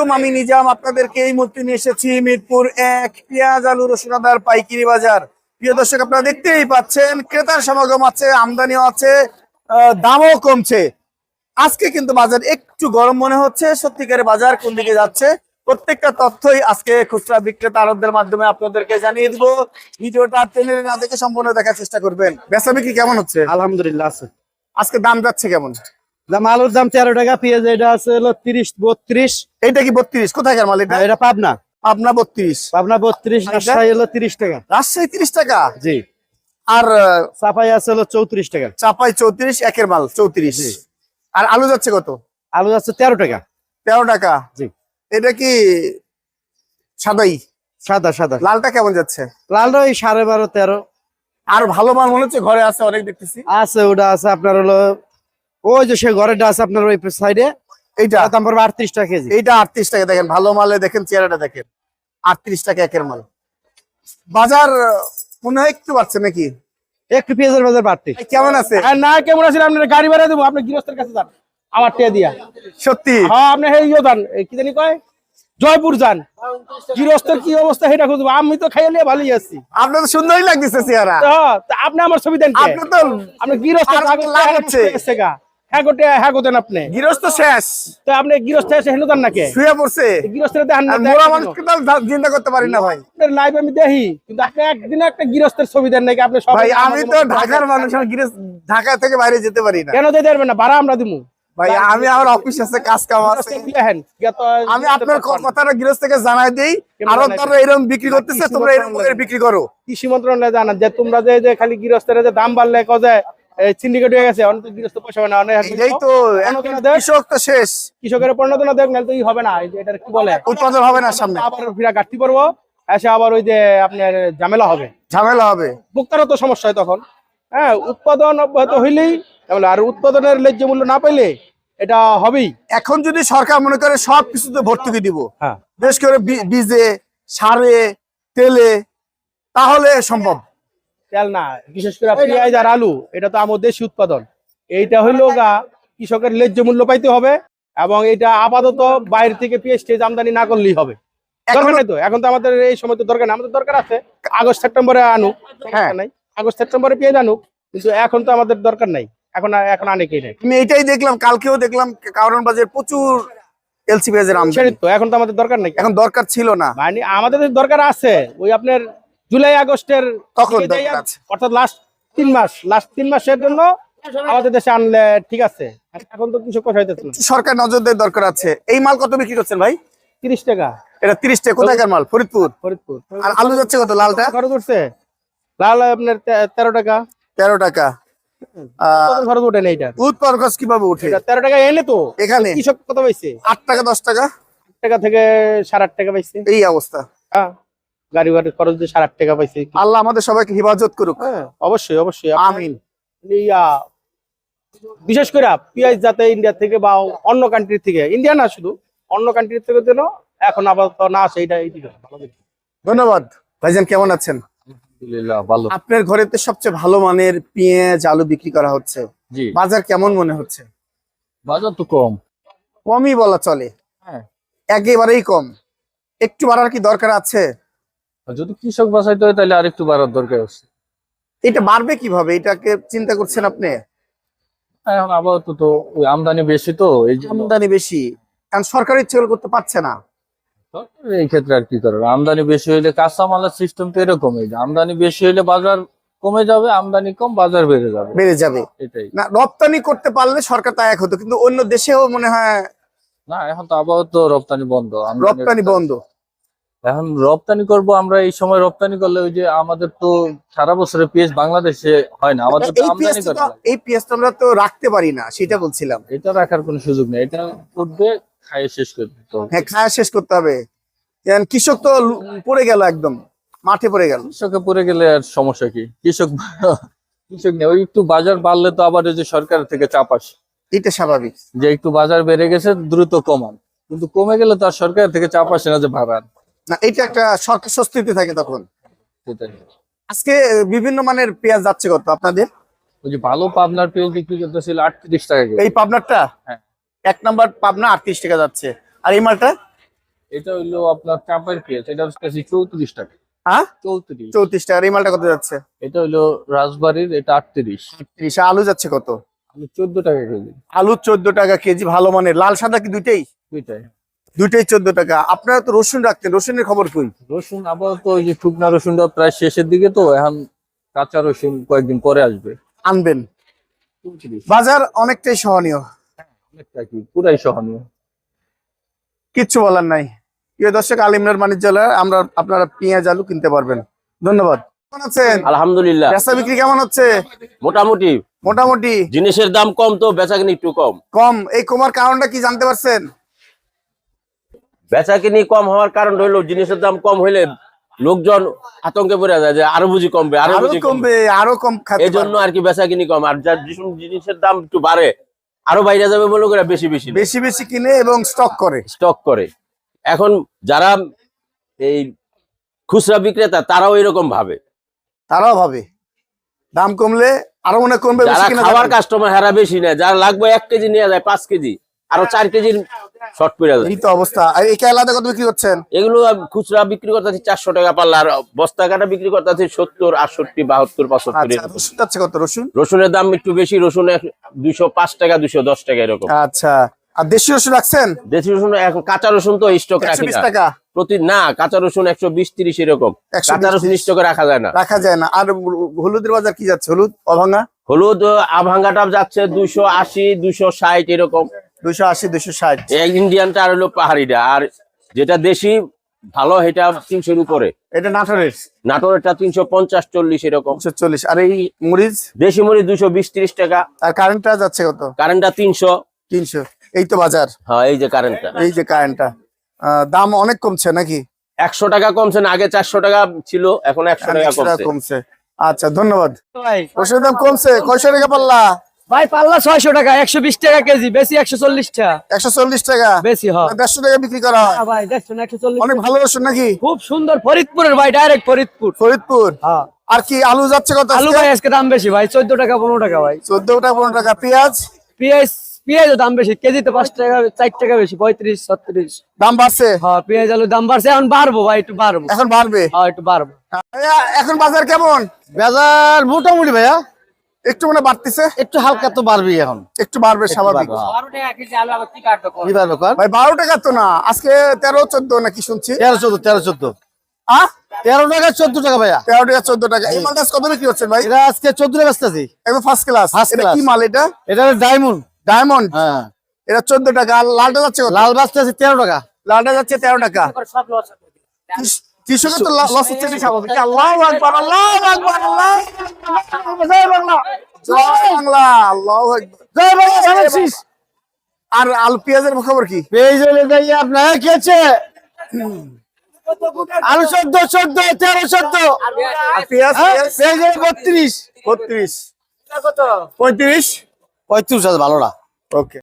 আলাইকুম আমি নিজাম। আপনাদেরকে এই মুহূর্তে নিয়ে এসেছি মিরপুর এক পেঁয়াজ আলু রসুনাদার পাইকারি বাজার। প্রিয় দর্শক আপনারা দেখতেই পাচ্ছেন ক্রেতার সমাগম আছে আমদানিও আছে দামও কমছে। আজকে কিন্তু বাজার একটু গরম মনে হচ্ছে সত্যিকারের বাজার কোন দিকে যাচ্ছে প্রত্যেকটা তথ্যই আজকে খুচরা বিক্রেতা আরবদের মাধ্যমে আপনাদেরকে জানিয়ে দিব। ভিডিওটা টেনে না দেখে সম্পূর্ণ দেখার চেষ্টা করবেন। বেচা বিক্রি কেমন হচ্ছে? আলহামদুলিল্লাহ আছে। আজকে দাম যাচ্ছে কেমন? দাম আলুর দাম তেরো টাকা পেঁয়াজ এটা আছে হলো তিরিশ বত্রিশ। এইটা কি বত্রিশ? কোথায় মাল এটা এটা পাবনা। আপনার বত্রিশ। পাবনা বত্রিশ রাজশাহী হলো তিরিশ টাকা। রাজশাহী তিরিশ টাকা? জি। আর চাপাই আছে হলো চৌত্রিশ টাকা। চাপাই চৌত্রিশ একের মাল চৌত্রিশ। আর আলু যাচ্ছে কত? আলু যাচ্ছে তেরো টাকা। তেরো টাকা। জি। এটা কি সাদাই? সাদা সাদা। লালটা কেমন যাচ্ছে? লাল ওই সাড়ে বারো তেরো। আর ভালো মাল মনে হচ্ছে ঘরে আছে অনেক দেখতেছি। আছে ওটা আছে আপনার হলো ওই যে সে ঘরেটা আছে আপনার ওই সাইডে এইটা? দাম পড়বে আটত্রিশ টাকা কেজি। এইটা আটত্রিশ টাকা দেখেন ভালো মালে দেখেন চেহারাটা দেখেন। আটত্রিশ টাকা একের মাল। বাজার মনে হয় একটু বাড়ছে নাকি? একটু পেঁয়াজের বাজার বাড়তি কেমন আছে? না কেমন আছেন আপনার গাড়ি ভাড়া দেবো আপনি গৃহস্থের কাছে যান আমার টিয়া দিয়া। সত্যি? হ্যাঁ আপনি সেই যান কি জানি কয়? জয়পুর যান। গৃহস্থের কি অবস্থা সেটা খুঁজবো। আমি তো খাইয়ে নিয়ে ভালোই আছি। আপনার তো সুন্দরই লাগতেছে চেহারা। হ্যাঁ, আপনি আমার ছবি দেন আপনি তো আপনি গৃহস্থ। হ্যাঁ গোটে হ্যাঁ গোতেন আপনি। গৃহস্থ শেষ। তো আপনি গৃহস্থ হেন যান নাকি? শুয়ে পড়ছে। গৃহস্থের দেখান আর মোরা মানুষকে তো চিন্তা করতে পারি না ভাই। লাইভ আমি দেখি কিন্তু আপনি একদিন একটা গৃহস্থের ছবি দেন নাকি? আপনি সব ভাই আমি তো ঢাকার মানুষ আমি গৃহস্থ ঢাকা থেকে বাইরে যেতে পারি না। কেন দিতে পারবেন না? ভাড়া আমরা দিমু। ভাই আমি আমার অফিস আছে কাজ কাম আছে। আমি আপনার কথাটা গৃহস্থ থেকে জানাই দেই। আরও তারা এরকম বিক্রি করতেছে তোমরা এরকম। বিক্রি করো। কৃষি মন্ত্রণালয় জানান যে তোমরা যে খালি গৃহস্থের যে দাম বাড়লে কজে সিন্ডিকেট হয়ে গেছে অনেক গৃহস্থ পয়সা না অনেক এটাই তো। কৃষক তো শেষ। কৃষকের প্রণোদনা দেখ নাহলে তো ই হবে না এই এটার কি বলে? উৎপাদন হবে না সামনে। আবার ফিরা ঘাটতি পড়ব এসে আবার ওই যে আপনার ঝামেলা হবে। ঝামেলা হবে। ভোক্তারও তো সমস্যা হয় তখন। হ্যাঁ উৎপাদন অব্যাহত হইলেই আর উৎপাদনের ন্যায্য মূল্য না পাইলে এটা হবেই। এখন যদি সরকার মনে করে সব কিছুতে ভর্তুকি দিব হ্যাঁ। বিশেষ করে বীজে সারে তেলে তাহলে সম্ভব। তেল না বিশেষ করে পেঁয়াজ আর আলু এটা তো আমার দেশি উৎপাদন। এইটা হইল গা কৃষকের ন্যায্য মূল্য পাইতে হবে এবং এটা আপাতত বাইরে থেকে পেঁয়াজ টেজ আমদানি না করলেই হবে। দরকার এখন নাই তো? এখন তো আমাদের এই সময় তো দরকার আমাদের দরকার আছে আগস্ট সেপ্টেম্বরে আনুক। হ্যাঁ। নাই। আগস্ট সেপ্টেম্বরে পেঁয়াজ আনুক কিন্তু এখন তো আমাদের দরকার নাই। এখন এখন অনেকেই নেই? আমি এটাই দেখলাম কালকেও দেখলাম কারণ বাজার প্রচুর এলসি পেঁয়াজের আমদানি। তো এখন তো আমাদের দরকার নাই। এখন দরকার ছিল না। মানে আমাদের দরকার আছে। ওই আপনার জুলাই আগস্টের অর্থাৎ লাস্ট তিন মাস লাস্ট তিন মাসের জন্য আমাদের দেশে আনলে ঠিক আছে। এখন তো কিছু কথা হইতেছে সরকার নজর দেওয়ার দরকার আছে। এই মাল কত বিক্রি করছেন ভাই? তিরিশ টাকা। এটা তিরিশ টাকা। কোথাকার মাল? ফরিদপুর? ফরিদপুর। আর আলু যাচ্ছে কত লালটা? খরচ উঠছে? লাল আপনার তেরো টাকা। তেরো টাকা। খরচ না এটা উৎপাদন খরচ কীভাবে উঠে? তেরো টাকা এনে তো। এখানে? কৃষক কত পাইছে? আট টাকা দশ টাকা? আট টাকা থেকে সাড়ে আট টাকা পাইছে। এই অবস্থা। হ্যাঁ। গাড়ি গাড়ি খরচ দিয়ে সাড়ে টাকা পাইছে। আল্লাহ আমাদের সবাইকে হিফাজত করুক। হ্যাঁ অবশ্যই অবশ্যই। আমিন। ইয়া বিশেষ করে পেঁয়াজ যাতে ইন্ডিয়া থেকে বা অন্য কান্ট্রি থেকে ইন্ডিয়া না শুধু অন্য কান্ট্রি থেকে যেন এখন আপাতত না আসে দিক। ধন্যবাদ। ভাইজান কেমন আছেন? আলহামদুলিল্লাহ ভালো। আপনার ঘরেতে সবচেয়ে ভালো মানের পেঁয়াজ আলু বিক্রি করা হচ্ছে। বাজার কেমন মনে হচ্ছে? বাজার তো কম। কমই বলা চলে। হ্যাঁ। একেবারেই কম। একটু বাড়ার কি দরকার আছে? যদি কৃষক বাঁচাইতে হয় তাহলে আরেকটু বাড়ার দরকার আছে। এটা বাড়বে কীভাবে? এটাকে চিন্তা করছেন আপনি? এখন আপাতত তো ওই আমদানি বেশি তো এই আমদানি বেশি কারণ সরকার ইচ্ছে করতে পারছে না। এই ক্ষেত্রে আর কি করবে আমদানি বেশি হইলে কাঁচা মালের সিস্টেম তো এরকমই যে আমদানি বেশি হইলে বাজার কমে যাবে আমদানি কম বাজার বেড়ে যাবে। বেড়ে যাবে। এটাই। না রপ্তানি করতে পারলে সরকার তা এক হতো কিন্তু অন্য দেশেও মনে হয় না এখন তো আপাতত রপ্তানি বন্ধ। রপ্তানি বন্ধ। এখন রপ্তানি করব আমরা এই সময় রপ্তানি করলে ওই যে আমাদের তো সারা বছরে পেঁয়াজ বাংলাদেশে হয় না আমাদের তো এই আমদানি করতে তো-। এই পেঁয়াজটা আমরা তো রাখতে পারি না সেটা বলছিলাম। এটা রাখার কোনো সুযোগ নেই এটা উঠবে খাইয়ে শেষ করবে তো হ্যাঁ খায়া শেষ করতে হবে। কৃষক তো পড়ে গেল একদম মাঠে পড়ে গেল। কৃষকে পড়ে গেলে আর সমস্যা কি? কৃষক কৃষক নেই ওই একটু বাজার বাড়লে তো আবার ওই যে সরকার থেকে চাপ আসে। এটা স্বাভাবিক। যে একটু বাজার বেড়ে গেছে দ্রুত কমান। কিন্তু কমে গেলে তো আর সরকার থেকে চাপ আসে না যে ভাড়ার না এটা একটা সরকার স্বস্তিতে থাকে তখন। আজকে বিভিন্ন মানের পেঁয়াজ যাচ্ছে কত আপনাদের? ওই যে ভালো পাবনার পেঁয়াজ বিক্রি করতেছিল আটত্রিশ টাকা এই পাবনারটা? হ্যাঁ। এক নাম্বার পাবনা আটত্রিশ টাকা যাচ্ছে। আর এই মালটা? এটা হইল আপনার চাপের পেঁয়াজ এটা হচ্ছে চৌত্রিশ টাকা। হ্যাঁ? চৌত্রিশ। চৌত্রিশ টাকার এই মালটা কত যাচ্ছে? এটা হইল রাজবাড়ির এটা আটত্রিশ। ত্রিশ আলু যাচ্ছে কত? আমি চোদ্দ টাকা কেজি। আলু চোদ্দ টাকা কেজি ভালো মানের। লাল সাদা কি দুইটাই? দুইটাই। দুইটাই চোদ্দ টাকা। আপনারা তো রসুন রাখতেন রসুনের খবর কই? রসুন আপাতত ওই যে শুকনা রসুনটা প্রায় শেষের দিকে তো এখন কাঁচা রসুন কয়েকদিন পরে আসবে। আনবেন। বাজার অনেকটাই সহনীয়। অনেকটা কি? পুরাই সহনীয়। কিচ্ছু বলার নাই। প্রিয় দর্শক আলিমনার বাণিজ্যালয় আমরা আপনারা পেঁয়াজ আলু কিনতে পারবেন। ধন্যবাদ। কেমন আছেন? আলহামদুলিল্লাহ। বেচা বিক্রি কেমন হচ্ছে? মোটামুটি। মোটামুটি। জিনিসের দাম কম তো বেচা কিনি একটু কম। কম। এই কমার কারণটা কি জানতে পারছেন? বেচা কিনি কম হওয়ার কারণ হইল জিনিসের দাম কম হইলে লোকজন আতঙ্কে পড়ে যায় যে আরও বুঝি কমবে আরও বুঝি কমবে। আরও কম এই জন্য আর কি বেচা কিনি কম আর যার জিনিসের দাম একটু বাড়ে আরও বাইরে যাবে বলে করে বেশি বেশি বেশি বেশি কিনে এবং স্টক করে। স্টক করে। এখন যারা এই খুচরা বিক্রেতা তারাও এরকম ভাবে। তারাও ভাবে। দাম কমলে আরও মনে হয় কমবে যারা খাবার কাস্টমার হারা বেশি নেয়। যারা লাগবে এক কেজি নিয়ে যায় পাঁচ কেজি। আরও চার কেজির শর্ট পড়ে যায়। এই তো অবস্থা। আর এই আলাদা কত বিক্রি করছেন? এগুলো খুচরা বিক্রি করতে চারশো টাকা পাল্লা আর বস্তা কাটা বিক্রি করতে সত্তর আটষট্টি বাহাত্তর পাঁচাত্তর আচ্ছা। রসুন যাচ্ছে কত রসুন? রসুনের দাম একটু বেশি রসুন দুইশো পাঁচ টাকা দুইশো দশ টাকা এরকম। আচ্ছা। আর দেশি রসুন রাখছেন? দেশি রসুন এখন কাঁচা রসুন তো স্টক রাখি টাকা। প্রতি না কাঁচা রসুন একশো বিশ তিরিশ এরকম। কাঁচা রসুন 30 স্টকে রাখা যায় না। রাখা যায় না। আর হলুদের বাজার কি যাচ্ছে? হলুদ অভাঙ্গা হলুদ আভাঙ্গাটা যাচ্ছে দুইশো আশি দুইশো ষাট এরকম। দুইশো আশি দুইশো ষাট। ইন্ডিয়ানটা আর হলো পাহাড়িটা আর যেটা দেশি ভালো এটা তিনশোর উপরে। এটা নাটোরের। নাটোরেরটা তিনশো পঞ্চাশ চল্লিশ এরকম। চল্লিশ। আর এই মরিচ? দেশি মুড়ি দুইশো বিশ ত্রিশ টাকা। আর কারেন্টটা যাচ্ছে কত? কারেন্টটা তিনশো। তিনশো। এই তো বাজার। হ্যাঁ এই যে কারেন্টটা এই যে কারেন্টটা আহ, দাম অনেক কমছে নাকি? একশো টাকা কমছে না আগে চারশো টাকা ছিল এখন একশো টাকা কমছে। আচ্ছা ধন্যবাদ। ভাই। রসুনের দাম কমছে। কয়শো টাকা পাল্লা? ভাই পাল্লা ছয়শো টাকা একশো বিশ টাকা কেজি বেশি একশো চল্লিশ টাকা। একশো চল্লিশ টাকা? বেশি হয় দেড়শো টাকা বিক্রি করা হয়। ভাই দেখছেন একশো চল্লিশ অনেক ভালো রসুন নাকি? খুব সুন্দর ফরিদপুরের ভাই ডাইরেক্ট ফরিদপুর। ফরিদপুর? হ্যাঁ আর কি আলু যাচ্ছে কত আলু ভাই আজকে দাম বেশি ভাই চোদ্দ টাকা পনেরো টাকা ভাই। চোদ্দ টাকা পনেরো টাকা। পেঁয়াজ? পেঁয়াজ পেঁয়াজের দাম বেশি কেজিতে পাঁচ টাকা চার টাকা বেশি পঁয়ত্রিশ ছত্রিশ। দাম বাড়ছে? হ্যাঁ পেঁয়াজ আলু দাম বাড়ছে এখন বাড়বো ভাই একটু বাড়বো। এখন বাড়বে? হ্যাঁ একটু বাড়বো। ভাইয়া, এখন বাজার কেমন? বাজার মোটামুটি ভাইয়া। একটু মানে বাড়তেছে? একটু হালকা তো বাড়বেই এখন। একটু বাড়বে স্বাভাবিক। বাড়বে ভাই বারো টাকা তো না? আজকে তেরো চোদ্দ নাকি শুনছি? তেরো চোদ্দ তেরো চোদ্দ। আহ তেরো টাকা চোদ্দ টাকা ভাইয়া। তেরো টাকা চোদ্দ টাকা। এই মালটা আজকে কত বিক্রি হচ্ছে ভাই? এটা আজকে চোদ্দ টাকা বেচতেছি একদম ফার্স্ট ক্লাস First এটা কি মাল এটা? এটা ডায়মন্ড ডায়মন্ড হ্যাঁ। এটা চোদ্দ টাকা। লালটা যাচ্ছে লাল বাঁচতেছি তেরো টাকা। লালটা যাচ্ছে তেরো টাকা। কৃষকের তো লস হচ্ছে এটা স্বাভাবিক। আল্লাহ আকবার আল্লাহ আকবার আল্লাহ জয় বাংলা জয় বাংলা আল্লাহ জয় বাংলা আর আলু পেঁয়াজের খবর কি? পেয়ে চলে যাই আপনার খেয়েছে আলু চোদ্দ চোদ্দ তেরো চোদ্দ। পেঁয়াজ পেঁয়াজ? পেয়ে বত্রিশ। বত্রিশ। পঁয়ত্রিশ। পঁয়ত্রিশ আছে ভালো না। ওকে।